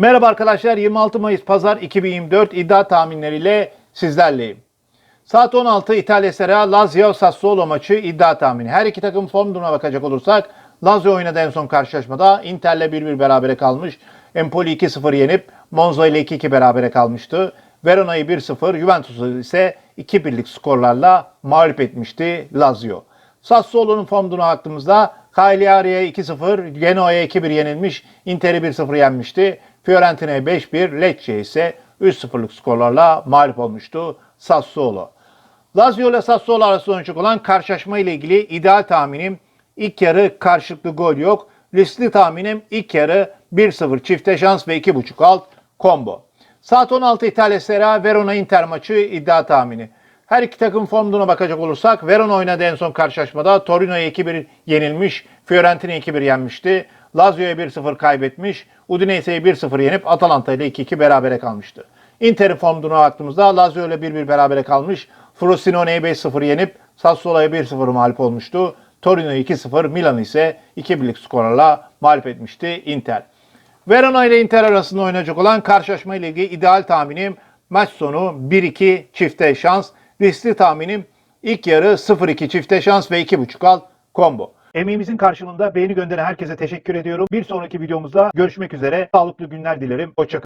Merhaba arkadaşlar 26 Mayıs Pazar 2024 iddia tahminleriyle sizlerleyim. Saat 16 İtalya Serie Lazio Sassuolo maçı iddia tahmini. Her iki takım form durumuna bakacak olursak Lazio oynadı en son karşılaşmada. Inter'le 1-1 berabere kalmış. Empoli 2-0 yenip Monza ile 2-2 berabere kalmıştı. Verona'yı 1-0, Juventus'u ise 2-1'lik skorlarla mağlup etmişti Lazio. Sassuolo'nun form durumuna baktığımızda Cagliari'ye 2-0, Genoa'ya 2-1 yenilmiş, Inter'i 1-0 yenmişti. Fiorentina'ya 5-1, Lecce ise 3-0'lık skorlarla mağlup olmuştu Sassuolo. Lazio ile Sassuolo arasında oynayacak olan karşılaşma ile ilgili ideal tahminim ilk yarı karşılıklı gol yok. Riskli tahminim ilk yarı 1-0 çifte şans ve 2.5 alt combo. Saat 16 İtalya Serie Verona Inter maçı iddia tahmini. Her iki takım formuna bakacak olursak Verona oynadı en son karşılaşmada. Torino'ya 2-1 yenilmiş. Fiorentina 2-1 yenmişti. Lazio'ya 1-0 kaybetmiş. Udinese'yi 1-0 yenip Atalanta ile 2-2 berabere kalmıştı. Inter'in form durumuna baktığımızda Lazio ile 1-1 berabere kalmış. Frosinone'yi 5-0 yenip Sassuolo'ya 1-0 mağlup olmuştu. Torino 2-0, Milan ise 2-1'lik skorlarla mağlup etmişti Inter. Verona ile Inter arasında oynayacak olan karşılaşma ile ilgili ideal tahminim maç sonu 1-2 çifte şans. Riskli tahminim ilk yarı 0-2 çifte şans ve 2.5 al combo. Emeğimizin karşılığında beğeni gönderen herkese teşekkür ediyorum. Bir sonraki videomuzda görüşmek üzere. Sağlıklı günler dilerim. Hoşçakalın.